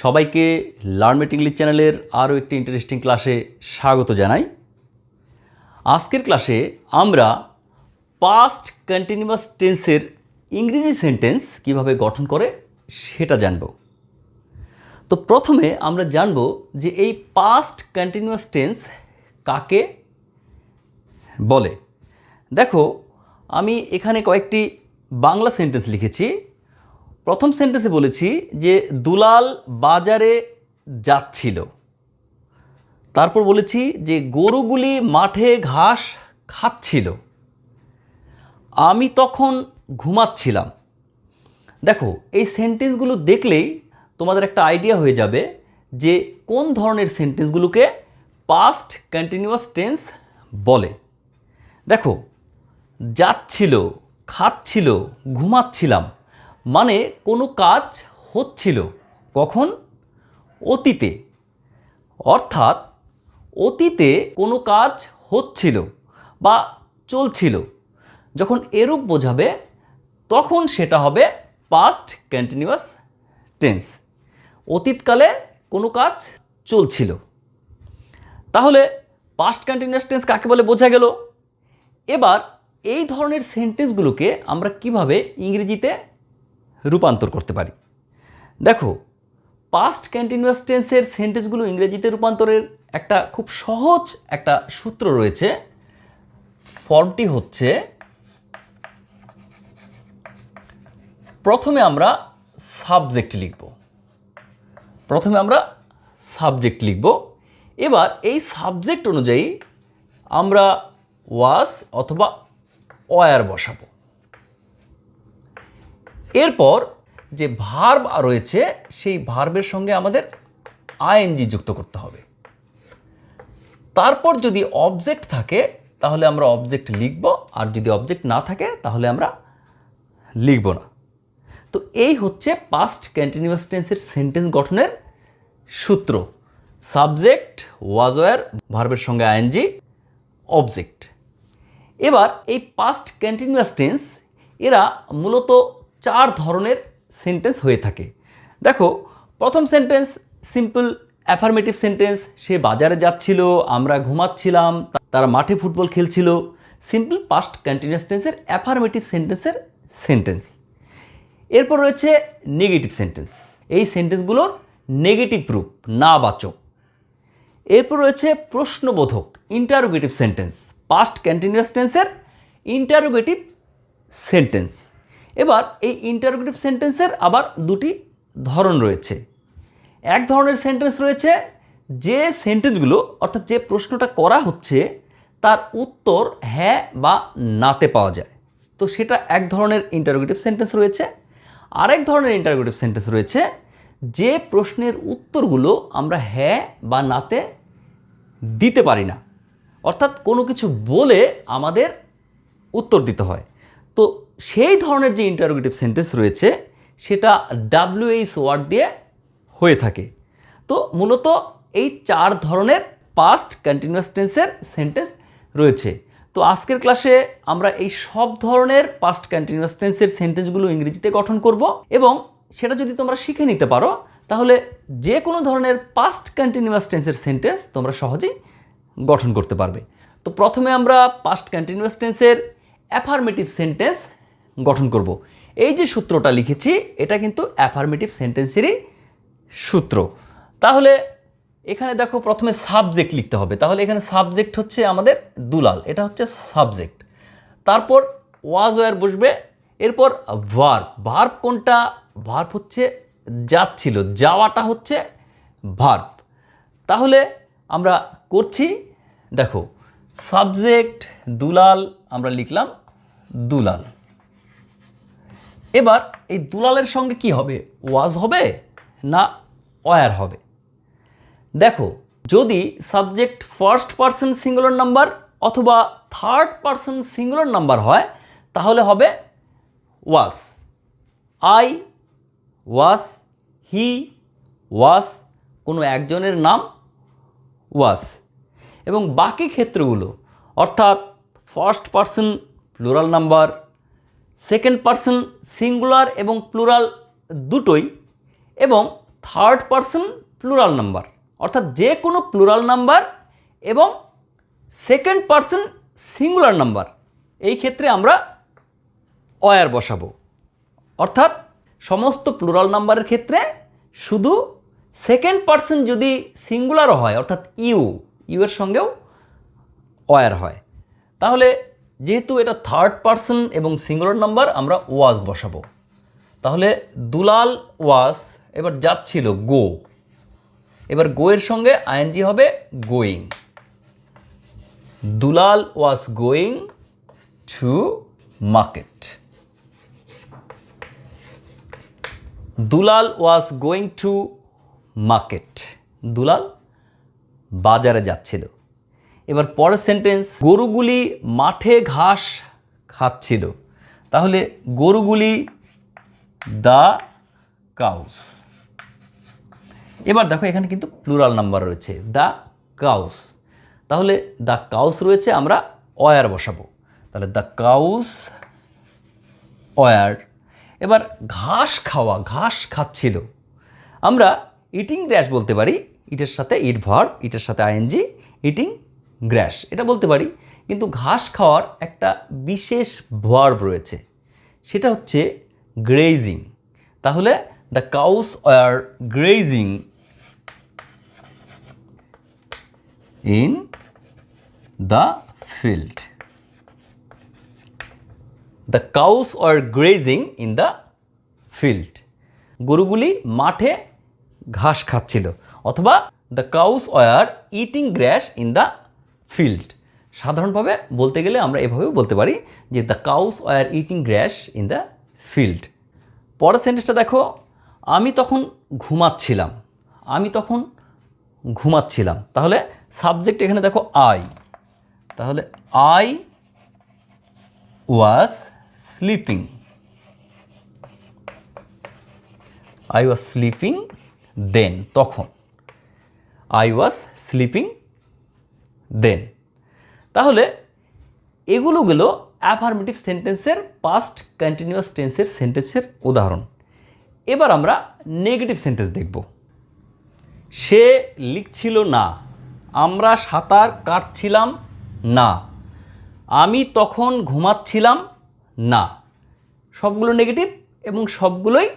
সবাইকে লার্নমেট ইংলিশ চ্যানেলের আরও একটি ইন্টারেস্টিং ক্লাসে স্বাগত জানাই। আজকের ক্লাসে আমরা পাস্ট কন্টিনিউয়াস টেন্সের ইংরেজি সেন্টেন্স কীভাবে গঠন করে সেটা জানব। তো প্রথমে আমরা জানব যে এই পাস্ট কন্টিনিউয়াস টেন্স কাকে বলে। দেখো, আমি এখানে কয়েকটি বাংলা সেন্টেন্স লিখেছি। প্রথম সেন্টেন্সে বলেছি যে দুলাল বাজারে যাচ্ছিল। তারপর বলেছি যে গরুগুলি মাঠে ঘাস খাচ্ছিল। আমি তখন ঘুমাচ্ছিলাম। দেখো, এই সেন্টেন্সগুলো দেখলেই তোমাদের একটা আইডিয়া হয়ে যাবে যে কোন ধরনের সেন্টেন্সগুলোকে পাস্ট কন্টিনিউয়াস টেন্স বলে। দেখো, যাচ্ছিল, খাচ্ছিল, ঘুমাচ্ছিলাম। মানে কোনো কাজ হচ্ছিল কখন? অতীতে। অর্থাৎ অতীতে কোনো কাজ হচ্ছিল বা চলছিল। যখন এরূপ বোঝাবে, তখন সেটা হবে পাস্ট কন্টিনিউয়াস টেন্স অতীতকালে কোনো কাজ চলছিল। তাহলে পাস্ট কন্টিনিউয়াস টেন্স কাকে বলে বোঝা গেল? এবার এই ধরনের সেন্টেন্সগুলোকে আমরা কীভাবে ইংরেজিতে রূপান্তর করতে পারি। দেখো পাস্ট কন্টিনিউয়াস টেন্সের সেন্টেন্সগুলো ইংরেজিতে রূপান্তরের একটা খুব সহজ একটা সূত্র রয়েছে। ফর্মটি হচ্ছে, প্রথমে আমরা সাবজেক্ট লিখব। প্রথমে আমরা সাবজেক্ট লিখব। এবার এই সাবজেক্ট অনুযায়ী আমরা ওয়াস অথবা ওয়ার বসাবো। এরপর যে ভার্ব রয়েছে, সেই ভার্বের সঙ্গে আমাদের আইএনজি যুক্ত করতে হবে। তারপর যদি অবজেক্ট থাকে, তাহলে আমরা অবজেক্ট লিখব, আর যদি অবজেক্ট না থাকে, তাহলে আমরা লিখব না। তো এই হচ্ছে পাস্ট কন্টিনিউয়াস টেন্সের সেন্টেন্স গঠনের সূত্র। সাবজেক্ট ওয়াজ ওয়ার ভার্বের সঙ্গে আইএনজি অবজেক্ট এবার এই পাস্ট কন্টিনিউয়াস টেন্স এরা মূলত চার ধরনের সেন্টেন্স হয়ে থাকে। দেখো, প্রথম সেন্টেন্স সিম্পল অ্যাফার্মেটিভ সেন্টেন্স সে বাজারে যাচ্ছিল, আমরা ঘুমাচ্ছিলাম, তারা মাঠে ফুটবল খেলছিল। সিম্পল পাস্ট কন্টিনিউয়াস টেন্সের অ্যাফার্মেটিভ সেন্টেন্সের সেন্টেন্স এরপর রয়েছে নেগেটিভ সেন্টেন্স এই সেন্টেন্সগুলোর নেগেটিভ রূপ না বাচক এরপর রয়েছে প্রশ্নবোধক ইন্টারোগেটিভ সেন্টেন্স পাস্ট কন্টিনিউয়াস টেন্সের ইন্টারোগেটিভ সেন্টেন্স এবার এই ইন্টারোগেটিভ সেন্টেন্সের আবার দুটি ধরন রয়েছে। এক ধরনের সেন্টেন্স রয়েছে, যে সেন্টেন্সগুলো অর্থাৎ যে প্রশ্নটা করা হচ্ছে, তার উত্তর হ্যাঁ বা নাতে পাওয়া যায়। তো সেটা এক ধরনের ইন্টারোগেটিভ সেন্টেন্স রয়েছে। আরেক ধরনের ইন্টারোগেটিভ সেন্টেন্স রয়েছে, যে প্রশ্নের উত্তরগুলো আমরা হ্যাঁ বা নাতে দিতে পারি না। অর্থাৎ কোনো কিছু বলে আমাদের উত্তর দিতে হয়। তো সেই ধরনের যে ইন্টারোগেটিভ সেন্টেন্স রয়েছে, সেটা ডাব্লিউএইচ ওয়ার্ড দিয়ে হয়ে থাকে। তো মূলত এই চার ধরনের পাস্ট কন্টিনিউয়াস টেন্সের সেন্টেন্স রয়েছে। তো আজকের ক্লাসে আমরা এই সব ধরনের পাস্ট কন্টিনিউয়াস টেন্সের সেন্টেন্সগুলো ইংরেজিতে গঠন করব এবং সেটা যদি তোমরা শিখে নিতে পারো, তাহলে যে কোনো ধরনের পাস্ট কন্টিনিউয়াস টেন্সের সেন্টেন্স তোমরা সহজেই গঠন করতে পারবে। তো প্রথমে আমরা পাস্ট কন্টিনিউয়াস টেন্সের অ্যাফার্মেটিভ সেন্টেন্স গঠন করব। এই যে সূত্রটা লিখেছি, এটা কিন্তু অ্যাফার্মেটিভ সেন্টেন্সেরই সূত্র। তাহলে এখানে দেখো প্রথমে সাবজেক্ট লিখতে হবে। তাহলে এখানে সাবজেক্ট হচ্ছে আমাদের দুলাল, এটা হচ্ছে সাবজেক্ট তারপর ওয়াজ ওয়ার বসবে, এরপর ভার্ব ভার্ব কোনটা? ভার্ব হচ্ছে যাচ্ছিল, যাওয়াটা হচ্ছে ভার্ব তাহলে আমরা করছি, দেখো সাবজেক্ট দুলাল, আমরা লিখলাম দুলাল। এবার এই দুলালের সঙ্গে কি হবে? ওয়াজ হবে না ওয়ার হবে? দেখো, যদি subject first person singular number অথবা থার্ড পার্সন সিঙ্গুলার নাম্বার হয়, তাহলে হবে ওয়াস আই ওয়াস হি ওয়াস কোনো একজনের নাম ওয়াস এবং বাকি ক্ষেত্রগুলো, অর্থাৎ first person plural number second person singular এবং প্লুরাল দুটোই এবং থার্ড পারসন প্লুরাল নাম্বার। অর্থাৎ যে কোনো প্লুরাল নাম্বার এবং সেকেন্ড পারসন সিঙ্গুলার নাম্বার। এই ক্ষেত্রে আমরা অয়ার বসাবো। অর্থাৎ সমস্ত প্লুরাল নাম্বারের ক্ষেত্রে শুধু সেকেন্ড পারসন যদি সিঙ্গুলারও হয়, অর্থাৎ ইউ ইউ এর সঙ্গেও অয়ার হয়। তাহলে যেহেতু এটা থার্ড পারসন এবং সিঙ্গুলার নাম্বার আমরা ওয়াজ বসাবো। তাহলে দুলাল ওয়াজ এবার যাচ্ছিল গো এবার গো এর সঙ্গে আইএনজি হবে going Dulal was going to market Dulal was going to market Dulal বাজারে যাচ্ছিল। এবার পরের সেন্টেন্স গরুগুলি মাঠে ঘাস খাচ্ছিল। তাহলে গরুগুলি দ্য কাউস। এবার দেখো এখানে কিন্তু প্লুরাল নাম্বার রয়েছে দ্য কাউস। তাহলে দ্য কাউস রয়েছে, আমরা অয়ার বসাবো। তাহলে দ্য কাউস অয়ার। এবার ঘাস খাওয়া, ঘাস খাচ্ছিল। আমরা ইটিং গ্র্যাশ বলতে পারি, ইটের সাথে ইট ভার ইটের সাথে আইএনজি ইটিং গ্র্যাশ এটা বলতে পারি। কিন্তু ঘাস খাওয়ার একটা বিশেষ ভার্ব রয়েছে। সেটা হচ্ছে গ্রেজিং তাহলে the cows are grazing in the field the cows are grazing in the field গরুগুলি মাঠে ঘাস খাচ্ছিল। অথবা the cows are eating grass in the field. সাধারণভাবে বলতে গেলে আমরা এভাবেও বলতে পারি যে the cows are eating grass in the field পরের সেন্টেন্সটা দেখো, আমি তখন ঘুমাচ্ছিলাম। আমি তখন ঘুমাচ্ছিলাম। তাহলে সাবজেক্ট এখানে দেখো আই তাহলে I was sleeping I was sleeping then তখন। I was sleeping then. তাহলে এগুলো গেলো অ্যাফার্মেটিভ সেন্টেন্সের পাস্ট কন্টিনিউয়াস টেন্সের সেন্টেন্সের উদাহরণ। এবার আমরা নেগেটিভ সেন্টেন্স দেখব। সে লিখছিল না, আমরা সাঁতার কাটছিলাম না, আমি তখন ঘুমাচ্ছিলাম না। সবগুলো নেগেটিভ এবং সবগুলোই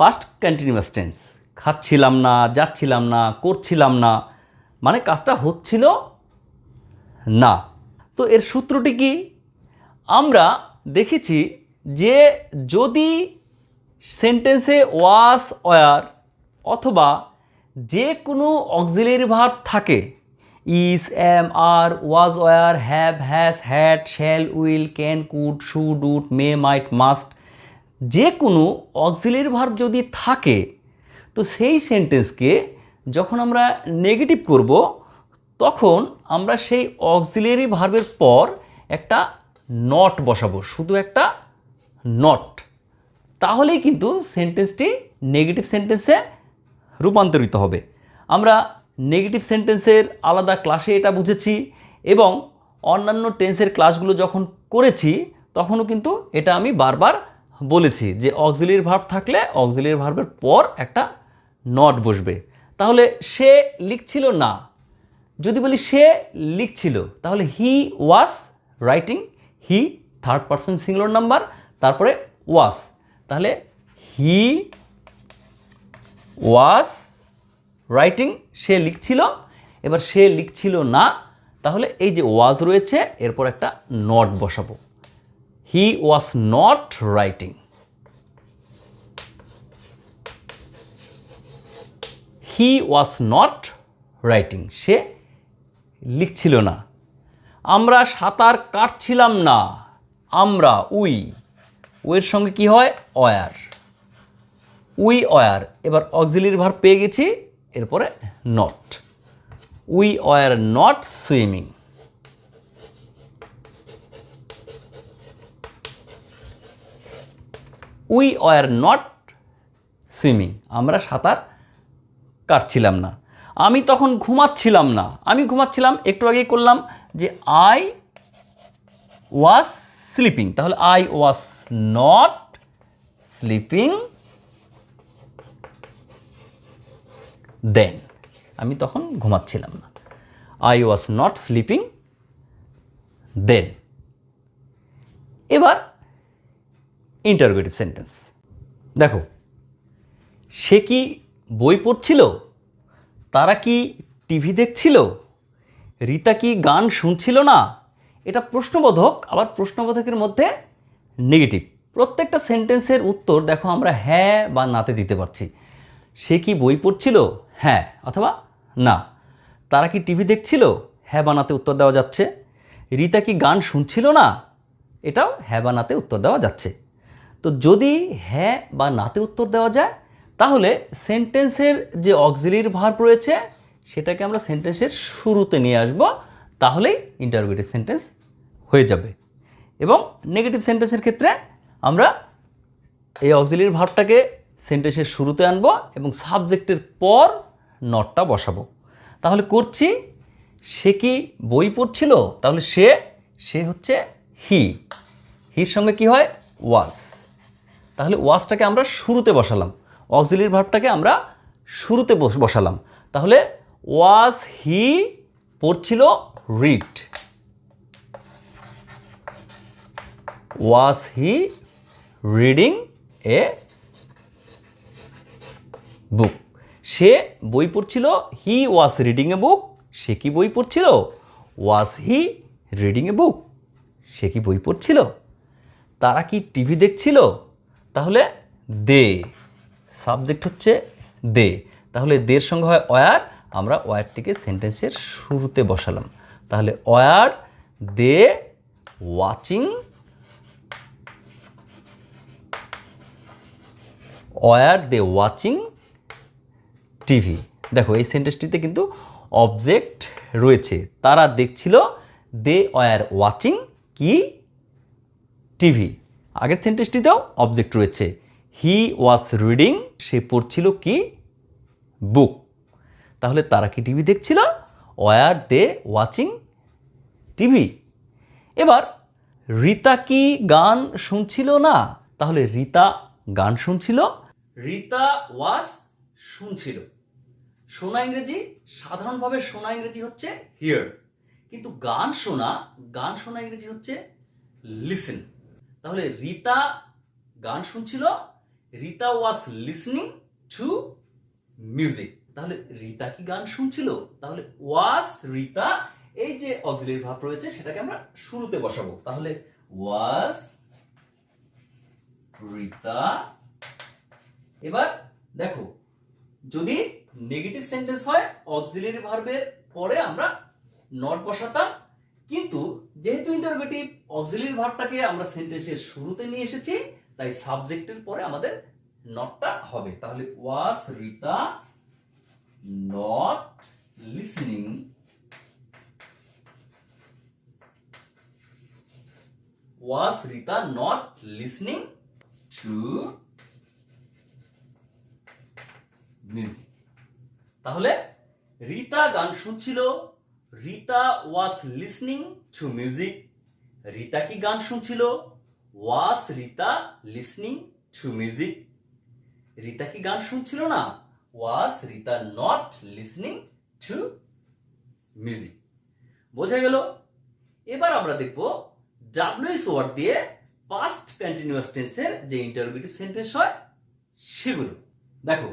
পাস্ট কন্টিনিউয়াস টেন্স খাচ্ছিলাম না, যাচ্ছিলাম না, করছিলাম না। মানে কাজটা হচ্ছিল না। তো এর সূত্রটি কি? আমরা দেখেছি যে যদি সেন্টেন্সে ওয়াস অয়ার অথবা যে কোনো অক্সিলারি ভার্ব থাকে, is am are, was, were, have has had shall, will, can, could, should, would, may, might, must, যে কোনো অক্সিলারি ভার্ব যদি থাকে, তো সেই সেন্টেন্সকে যখন আমরা নেগেটিভ করব, তখন আমরা সেই অক্সিলারি ভার্বের পর একটা নট বসাবো, শুধু একটা নট তাহলেই কিন্তু সেন্টেন্সটি নেগেটিভ সেন্টেন্সে রূপান্তরিত হবে। আমরা নেগেটিভ সেন্টেন্সের আলাদা ক্লাসে এটা বুঝেছি এবং অন্যান্য টেন্সের ক্লাসগুলো যখন করেছি, তখনও কিন্তু এটা আমি বারবার বলেছি যে অক্সিলিয়ারি ভার্ব থাকলে অক্সিলিয়ারি ভার্বের পর একটা নট বসবে। তাহলে সে লিখছিল না। যদি বলি সে লিখছিল, তাহলে he was writing he third person singular number তারপরে ওয়াস তাহলে হি ওয়াস রাইটিং সে লিখছিল, এবার সে লিখছিল না, তাহলে এই যে ওয়াজ রয়েছে, এরপর একটা নট বসাবো। He was not writing he was not writing সে লিখছিল না। আমরা সাঁতার কাটছিলাম না। আমরা, উই। উইয়ের সঙ্গে কি হয়? অয়ার উই অয়ার এবার অক্সিলির ভার পেয়ে গেছি, এরপরে not we were not swimming. We were not swimming. আমরা সাঁতার কাটছিলাম না। আমি তখন ঘুমাচ্ছিলাম না। আমি ঘুমাচ্ছিলাম, একটু আগেই করলাম যে আই ওয়াজ স্লিপিং তাহলে I was not sleeping then আমি তখন ঘুমাচ্ছিলাম না। I was not sleeping then এবার ইন্টারোগেটিভ সেন্টেন্স দেখো, সে কি বই পড়ছিল? তারা কি টিভি দেখছিল? রীতা কি গান শুনছিল না? এটা প্রশ্নবোধক, আবার প্রশ্নবোধকের মধ্যে নেগেটিভ প্রত্যেকটা সেন্টেন্সের উত্তর দেখো আমরা হ্যাঁ বা নাতে দিতে পারছি। সে কি বই পড়ছিল? হ্যাঁ অথবা না। তারা কি টিভি দেখছিল? হ্যাঁ বা নাতে উত্তর দেওয়া যাচ্ছে। রীতা কি গান শুনছিল না? এটাও হ্যাঁ বা নাতে উত্তর দেওয়া যাচ্ছে। তো যদি হ্যাঁ বা নাতে উত্তর দেওয়া যায় তাহলে সেন্টেন্সের যে অক্সিলির ভার্ব রয়েছে, সেটাকে আমরা সেন্টেন্সের শুরুতে নিয়ে আসব, তাহলেই ইন্টারোগেটিভ সেন্টেন্স হয়ে যাবে। এবং নেগেটিভ সেন্টেন্সের ক্ষেত্রে আমরা এই অক্সিলির ভার্বটাকে সেন্টেন্সের শুরুতে আনব এবং সাবজেক্টের পর নটটা বসাবো। তাহলে করছি, সে কি বই পড়ছিল? তাহলে সে সে হচ্ছে হি হির সঙ্গে কি হয়? ওয়াস তাহলে ওয়াসটাকে আমরা শুরুতে বসালাম। অক্সিলির ভার্বটাকে আমরা শুরুতে বস- বসালাম। তাহলে ওয়াস হি পড়ছিল read was he reading a বুক সে বই পড়ছিল হি ওয়াজ রিডিং এ বুক সে কি বই পড়ছিল? ওয়াজ হি রিডিং এ বুক সে কি বই পড়ছিল? তারা কি টিভি দেখছিল? তাহলে দে। সাবজেক্ট হচ্ছে দে। তাহলে দের সঙ্গে হয় ওয়ার, আমরা ওয়ারটিকে সেন্টেন্সের শুরুতে বসালাম। তাহলে were, they, watching, were, they, watching, TV. দেখো, এই সেন্টেন্সটিতে কিন্তু অবজেক্ট রয়েছে। তারা দেখছিল দে, ওয়ার, ওয়াচিং, কি? টিভি। আগের সেন্টেন্সটিতেও অবজেক্ট রয়েছে। হি ওয়াজ রিডিং সে পড়ছিল কি? বুক তাহলে তারা কি টিভি দেখছিল? ওয়ার দে ওয়াচিং টিভি এবার, রীতা কি গান শুনছিল না? তাহলে রীতা গান শুনছিল? রীতা ওয়াজ শুনছিল। শোনা ইংরেজি সাধারণভাবে শোনা ইংরেজি হচ্ছে হিয়ার কিন্তু গান শোনা গান শোনা ইংরেজি হচ্ছে লিসেন তাহলে রীতা গান শুনছিল Rita was listening to music তাহলে রিতা কি গান শুনছিল? তাহলে ওয়াজ রীতা, এই যে অক্সিলারি ভাব রয়েছে, সেটাকে আমরা শুরুতে বসাবো। তাহলে ওয়াজ রিতা, এবার দেখো, যদি নেগেটিভ সেন্টেন্স হয় অক্সিলারি ভার্বের পরে আমরা নট বসাতাম। কিন্তু যেহেতু ইন্টারোগেটিভ অক্সিলারি ভার্বটাকে আমরা সেন্টেন্সের শুরুতে নিয়ে এসেছি তাই সাবজেক্টের পরে আমাদের নটটা হবে। তাহলে was Rita not listening was Rita not listening to music তাহলে রিতা গান শুনছিল। Rita was listening to music Rita কি গান শুনছিল? Was Rita listening to music Rita কি গান শুনছিল না? Was Rita not listening to music বোঝা গেল? এবার আমরা দেখব ডাব্লিউএস ওয়ার্ড দিয়ে পাস্ট কন্টিনিউয়াস টেন্সের যে ইন্টারোগেটিভ সেন্টেন্স হয়, সেগুলো। দেখো,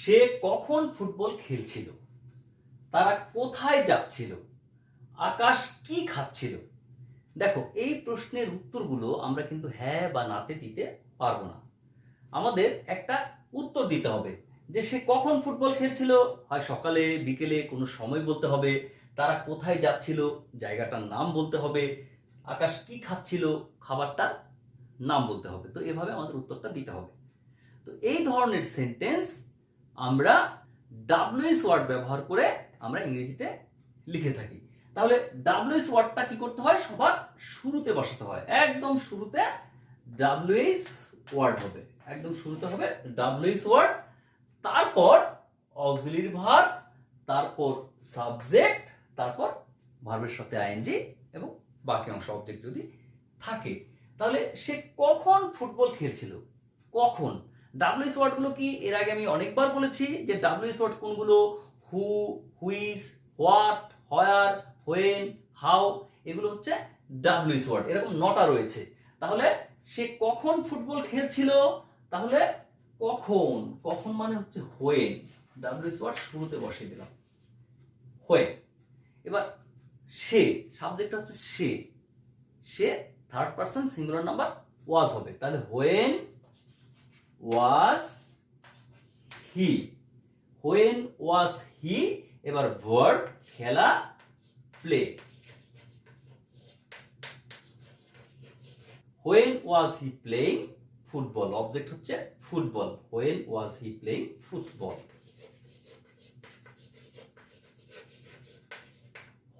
সে কখন ফুটবল খেলছিল? তারা কোথায় যাচ্ছিল? আকাশ কি খাচ্ছিল? দেখো, এই প্রশ্নের উত্তরগুলো আমরা কিন্তু হ্যাঁ বা নাতে দিতে পারব না। আমাদের একটা উত্তর দিতে হবে যে সে কখন ফুটবল খেলছিল, হয় সকালে, বিকেলে, কোনো সময় বলতে হবে, তারা কোথায় যাচ্ছিল, জায়গাটার নাম বলতে হবে, আকাশ কি খাচ্ছিল, খাবারটার নাম বলতে হবে। তো এভাবে আমাদের উত্তরটা দিতে হবে। তো এই ধরনের সেন্টেন্স আমরা ডাব্লিউএস ওয়ার্ড ব্যবহার করে আমরা ইংরেজিতে লিখে থাকি। তাহলে ডাব্লিউএস ওয়ার্ডটা কি করতে হয়? সবার শুরুতে বসাতে হয়। একদম শুরুতে ডাব্লিউএস ওয়ার্ড হবে। একদম শুরুতে হবে ডাব্লিউএস ওয়ার্ড, তারপর অক্সিলিয়ারি ভার্ব তারপর সাবজেক্ট, তারপর ভার্বের সাথে আইএনজি এবং বাকি অংশ অবজেক্ট যদি থাকে। তাহলে সে কখন ফুটবল খেলছিল? কখন? ডাব্লিউএস ওয়ার্ডগুলো কি এর আগে আমি অনেকবার বলেছি যে ডাব্লিউএস ওয়ার্ড কোনগুলো? হু, হুইস, হোয়াট, হয়ার, হোয়েন, হাউ, এগুলো হচ্ছে ডাব্লিউএস ওয়ার্ড এরকম নটা রয়েছে। তাহলে সে কখন ফুটবল খেলছিল? তাহলে কখন? কখন মানে হচ্ছে হোয়েন ডাব্লিউএস ওয়ার্ড শুরুতে বসিয়ে দিলাম। হোয়েন এবার সে সাবজেক্ট হচ্ছে সে। সে third person singular number was হবে। তাহলে when was he when was হি এবার ভার্ব খেলা play when was he playing football object হচ্ছে football when was he playing football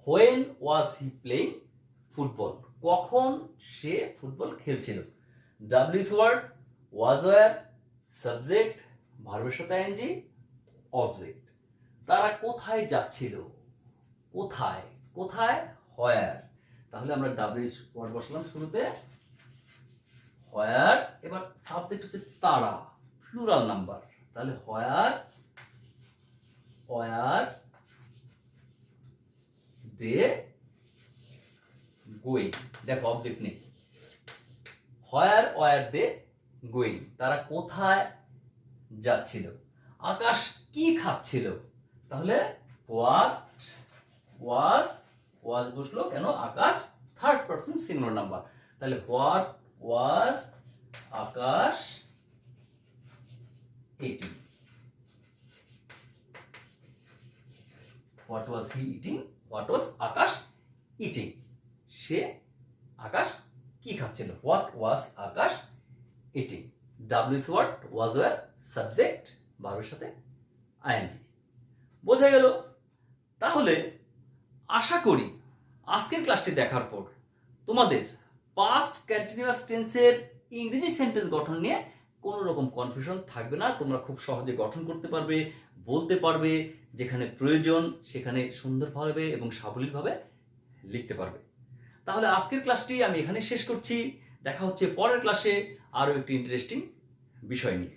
when was he playing football কখন সে ফুটবল খেলছিল? WH word was were subject ভার্বের সাথে এনজি অবজেক্ট তারা কোথায় যাচ্ছিল? কোথায়? কোথায়? হয়ার তাহলে আমরা ডাব্লিউস ওয়ার্ড বসালাম শুরুতে। হয়ার এবার সাবজেক্ট হচ্ছে তারা প্লুরাল নাম্বার তাহলে হয়ার ওয়ার দে গোয়িং দেখো অবজেক্ট নেই। হয়ার ওয়ার দে গোয়িং তারা কোথায় যাচ্ছিল? আকাশ কি খাচ্ছিল? তাহলে হোয়াট ওয়াজ ওয়াজ বসল কেন? Akash third person singular number তাহলে what was Akash eating what was he eating what was Akash eating সে আকাশ কি খাচ্ছিল? What was Akash eating WH word was were subject ভার্বের সাথে আইএনজি বোঝা গেল? তাহলে আশা করি আজকের ক্লাসটি দেখার পর তোমাদের পাস্ট কন্টিনিউয়াস টেন্সের ইংরেজি সেন্টেন্স গঠন নিয়ে কোনো রকম কনফিউশন থাকবে না। তোমরা খুব সহজে গঠন করতে পারবে, বলতে পারবে, যেখানে প্রয়োজন সেখানে সুন্দরভাবে এবং সাবলীলভাবে লিখতে পারবে। তাহলে আজকের ক্লাসটি আমি এখানে শেষ করছি। দেখা হচ্ছে পরের ক্লাসে আরও একটি ইন্টারেস্টিং বিষয় নিয়ে।